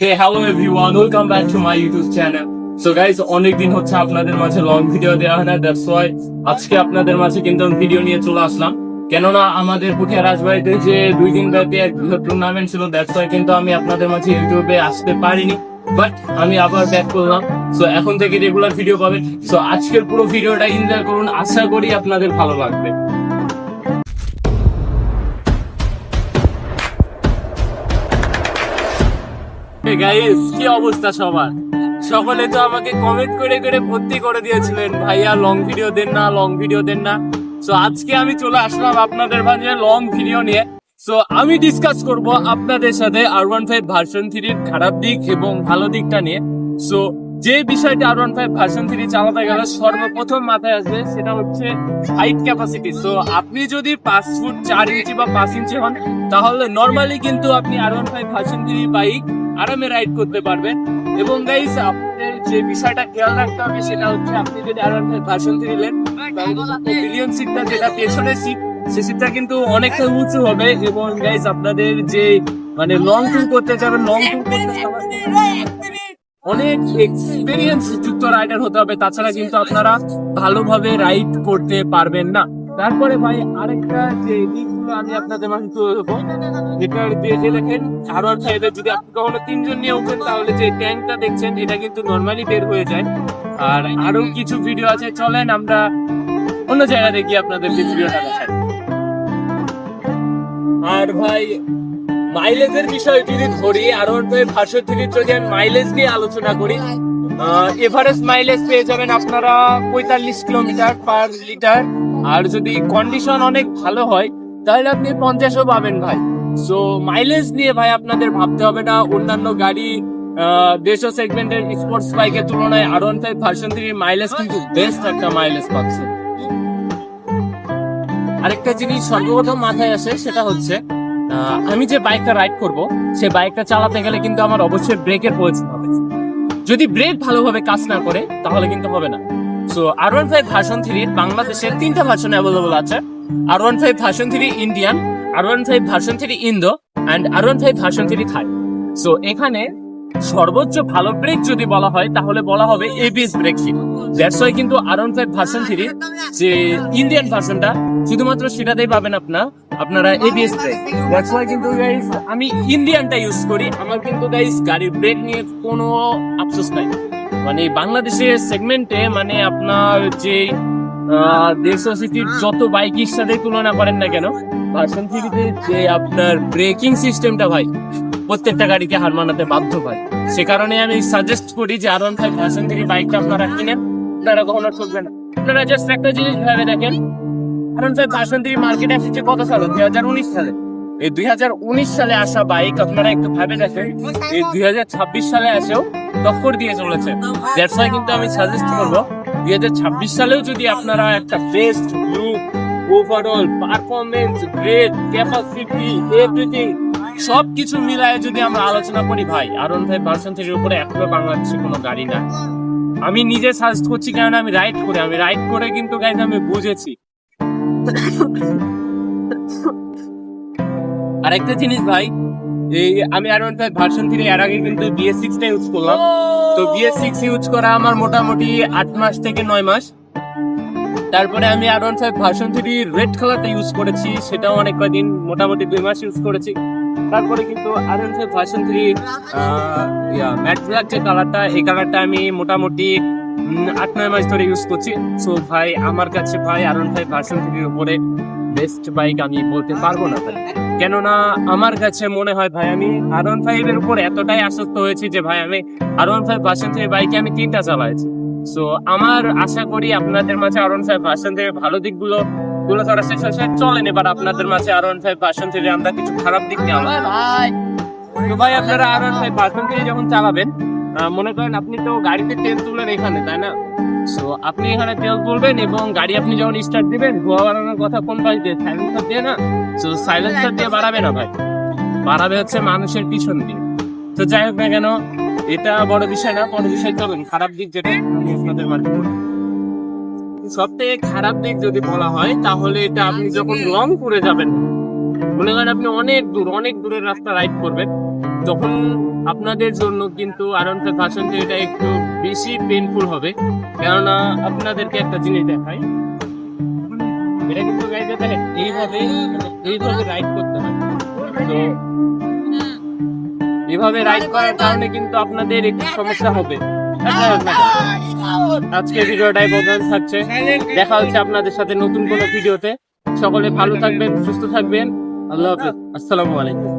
Hey hello everyone welcome back to my YouTube channel so guys অনেক দিন হচ্ছে আপনাদের মাঝে লং ভিডিও দেওয়া হয় না দ্যাটস ওয়াই আজকে আপনাদের মাঝে কিন্তু ভিডিও নিয়ে চলে আসলাম। কেননা আমাদের পুঠিয়া রাজবাড়িতে যে দুই দিন ব্যাপী এক বৃহৎ টুর্নামেন্ট ছিল দ্যাটস ওয়াই কিন্তু আমি আপনাদের মাঝে ইউটিউবে আসতে পারিনি বাট আমি আবার ব্যাক করলাম। সো এখন থেকে রেগুলার ভিডিও পাবেন। সো আজকের পুরো ভিডিওটা এনজয় করুন, আশা করি আপনাদের ভালো লাগবে। গাইস কি অবস্থা সবার? সকলে তো আমাকে কমেন্ট করে করে ভর্তি করে দিয়েছিলেন। ভাইয়া লং ভিডিও দেন না লং ভিডিও দেন না। সো আজকে আমি চলে আসলাম আপনাদের মাঝে লং ভিডিও নিয়ে। সো আমি ডিসকাস করব আপনাদের সাথে আর ওয়ান ফাইভ ভার্সন থ্রির খারাপ দিক এবং ভালো দিকটা নিয়ে। সো যে বিষয়টা R one five version three চালাতে গেলে সর্বপ্রথম মাথায় আসবে, সেটা হচ্ছে হাইট ক্যাপাসিটি সো আপনি যদি পাঁচ ফুট চার ইঞ্চি বা পাঁচ ইঞ্চি হন, তাহলে নর্মালি কিন্তু আপনি R one five version three bike আরামে রাইড করতে পারবেন। এবং গাইস আপনাদের যে বিষয়টা খেয়াল রাখতে হবে সেটা হচ্ছে আপনি যদি R one five version three নেন বিলিয়ন সিটটা যেটা পেছনের সিট সে সিটটা কিন্তু অনেকটা উঁচু হবে। এবং গাইস আপনাদের যে মানে লং ট্যুর করতে যাবেন লং ট্যুর করতে অনেক এক্সপিরিয়েন্স যুক্ত রাইডার হতে হবে। তাছাড়া কিন্তু আপনারা ভালোভাবে রাইড করতে পারবেন না। তারপরে ভাই আরেকটা যে দিকগুলো আমি আপনাদের মাঝে তুলে দেবো যেটার দিয়ে যে দেখেন হারোয়ার সাইডে যদি আপনি কখনো তিনজন নিয়ে উঠেন, তাহলে যে ট্যাঙ্কটা দেখছেন, এটা কিন্তু নর্মালি বের হয়ে যায়। আর আরও কিছু ভিডিও আছে, চলেন আমরা অন্য জায়গায় গিয়ে আপনাদেরকে ভিডিওটা দেখাই। আর ভাই মাইলেজের বিষয় যদি ধরি, আর থ্রি যদি আমি মাইলেজ নিয়ে আলোচনা করি এভারেজ মাইলেজ পেয়ে যাবেন আপনারা পঁয়তাল্লিশ কিলোমিটার পার লিটার আর যদি কন্ডিশন অনেক ভালো হয়, তাহলে আপনি পঞ্চাশও পাবেন ভাই। সো মাইলেজ নিয়ে ভাই আপনাদের ভাবতে হবে না অন্যান্য গাড়ি দেড়শো সেগমেন্টের স্পোর্টস বাইকের তুলনায় R one five version three mileage কিন্তু বেস্ট একটা মাইলেজ পাচ্ছে। আরেকটা জিনিস সর্বপ্রথম মাথায় আসে, সেটা হচ্ছে আমি যে বাইকটা রাইড করব, সে বাইকটা চালাতে গেলে কিন্তু আমার অবশ্যই ব্রেকের প্রয়োজন হবে। যদি ব্রেক ভালোভাবে কাজ না করে, তাহলে কিন্তু হবে না। So R one five version three বাংলাদেশে তিনটা ভার্সন অ্যাভেলেবল আছে। R one five version three Indian R one five version three Indo and R one five version three Thai so এখানে সর্বোচ্চ ভালো ব্রেক যদি বলা হয়, তাহলে বলা হবে ABS brake sheet that's why কিন্তু R one five version three যে ইন্ডিয়ান ভার্সনটা শুধুমাত্র সেটাতেই পাবেন আপনার আপনারা এবিএস ব্রেক দ্যাটস ওয়াই কিন্তু গাইস আমি ইন্ডিয়ানটা ইউজ করি। আমার কিন্তু গাইস গাড়ির ব্রেক নিয়ে কোনো আফসোস নাই। মানে বাংলাদেশের সেগমেন্টে মানে আপনার যে দেড়শো সিটির যত বাইকের সাথে তুলনা করেন না কেন ভার্সন থ্রিতে যে আপনার ব্রেকিং সিস্টেমটা ভাই, প্রত্যেকটা গাড়িকে হার মানাতে বাধ্য হয়। সে কারণে আমি সাজেস্ট করি যে R one five version three বাইকটা আপনারা কিনেন, আপনারা কখনো ঠকবেন না। আপনারা জাস্ট একটা জিনিস ভেবে দেখেন R one five version three মার্কেটে এসেছে কত সালে? দুই হাজার উনিশ সালে। এই দুই হাজার উনিশ সালে আসা বাইক আপনারা একটু ভাবে দেখেন, এই দুই হাজার ছাব্বিশ সালে এসেও টক্কর দিয়ে চলেছে। দ্যাটস ওয়াই কিন্তু আমি সাজেস্ট করব, দুই হাজার ছাব্বিশ সালেও যদি আপনারা একটা best look overall performance grade capacity everything সব কিছু মিলায় যদি আমরা আলোচনা করি, ভাই আর ওয়ান ফাইভ ভার্সন থ্রির উপরে এখনও বাংলাদেশে কোনো গাড়ি না আমি নিজে সাজেস্ট করছি কারণ আমি রাইড করে। আমি রাইড করে কিন্তু গাইজ আমি বুঝেছি। আরেকটা জিনিস, ভাই এই আমি R one five version three এর আগে কিন্তু বিএস সিক্সটা ইউজ করলাম। তো বিএস সিক্স ইউজ করা আমার মোটামুটি আট মাস থেকে নয় মাস। তারপরে আমি R one five version three red কালারটা ইউজ করেছি, সেটাও অনেক কদিন মোটামুটি দুই মাস ইউজ করেছি। তারপরে কিন্তু R one five version three matte black যে কালারটা এই কালারটা আমি মোটামুটি আট, নয় মাস ধরে ইউজ করছি। সো ভাই, আমার কাছে ভাই, আর ওয়ান ফাইভ ভার্সন থ্রির উপরে বেস্ট বাইক আমি বলতে পারব না ভাই। কেননা আমার কাছে মনে হয় ভাই আমি আর ওয়ান ফাইভ এর উপর এতটাই আসক্ত হয়েছি যে ভাই আমি R one five version three বাইকে আমি তিনটা চালাইছি। সো আমার আশা করি আপনাদের মাঝে আর ওয়ান ফাইভ ভার্সন থেকে ভালো দিকগুলো গুলো ধরা শেষ হয়েছে চলেন এবার আপনাদের মাঝে R one five version three আমরা কিছু খারাপ দিক নিয়ে আলোচনা তো ভাই আপনারা R one five version three যখন চালাবেন মনে করেন আপনি তো গাড়িতে তেল তুলেন এখানে তাই না? সো আপনি এখানে তেল তুলবেন এবং গাড়ি আপনি যখন স্টার্ট দিবেন, ধোয়া বাড়ানোর কথা কোন পাশ দিয়ে? সাইলেন্সার দিয়ে না? সো সাইলেন্সার দিয়ে বাড়াবে না ভাই। বাড়াবে হচ্ছে মানুষের পিছন দিয়ে। তো যাই হোক না কেন, এটা বড় বিষয় না, বড় বিষয় চলুন, খারাপ দিক যেটা আমি আপনাদের মাঝে সব থেকে খারাপ দিক যদি বলা হয়, তাহলে এটা আপনি যখন লং করে যাবেন, মনে করেন আপনি অনেক দূর, অনেক দূরের রাস্তা রাইড করবেন, তখন আপনাদের জন্য কিন্তু আরন ভাষণ এটা একটু বেশি পেনফুল হবে। কেননা আপনাদেরকে একটা জিনিস দেখাই। এইভাবে রাইড করতে হয়। তো এইভাবে রাইড করার কারণে কিন্তু আপনাদের একটু সমস্যা হবে। আচ্ছা, আজকে ভিডিওটাই বোঝানো থাকছে। দেখা হচ্ছে আপনাদের সাথে নতুন কোনো ভিডিওতে। সকলে ভালো থাকবেন সুস্থ থাকবেন। আল্লাহ হাফেজ। আসসালামু আলাইকুম।